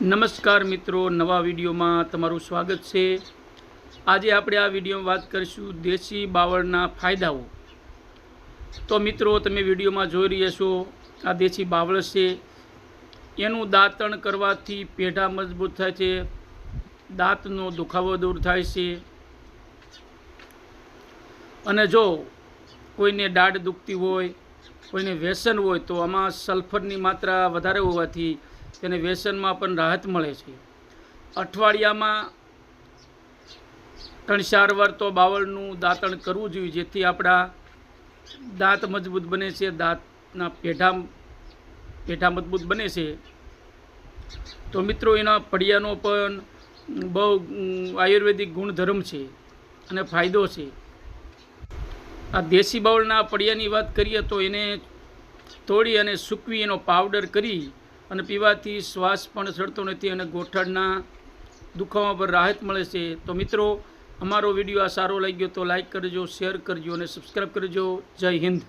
નમસ્કાર મિત્રો, નવા વિડીયોમાં તમારું સ્વાગત છે. આજે આપણે આ વિડીયોમાં વાત કરીશું દેશી બાવળના ફાયદાઓ. તો મિત્રો, તમે વિડીયોમાં જોઈ રહ્યા છો, આ દેશી બાવળ છે. એનું દાંતણ કરવાથી પેઢા મજબૂત થાય છે, દાંતનો દુખાવો દૂર થાય છે. અને જો કોઈને દાઢ દુખતી હોય, કોઈને વ્યસન હોય, તો આમાં સલ્ફરની માત્રા વધારે હોવાથી તેને વ્યસનમાં પણ રાહત મળે છે. અઠવાડિયામાં ત્રણ ચાર વાર તો બાવળનું દાંતણ કરવું જોઈએ, જેથી આપણા દાંત મજબૂત બને છે, દાંતના પેઢા પેઢા મજબૂત બને છે. તો મિત્રો, એના પડિયાનો પણ બહુ આયુર્વેદિક ગુણધર્મ છે અને ફાયદો છે. આ દેશી બાવળના પડિયાની વાત કરીએ તો એને તોડી અને સૂકવી, એનો પાવડર કરી અને પીવાથી શ્વાસ પણ સડતો નથી અને ગોઠણના દુખાવા પર રાહત મળે છે. તો મિત્રો, અમારો વીડિયો આ સારો લાગ્યો તો લાઈક કરજો, શેર કરજો અને સબસ્ક્રાઈબ કરજો. જય હિન્દ.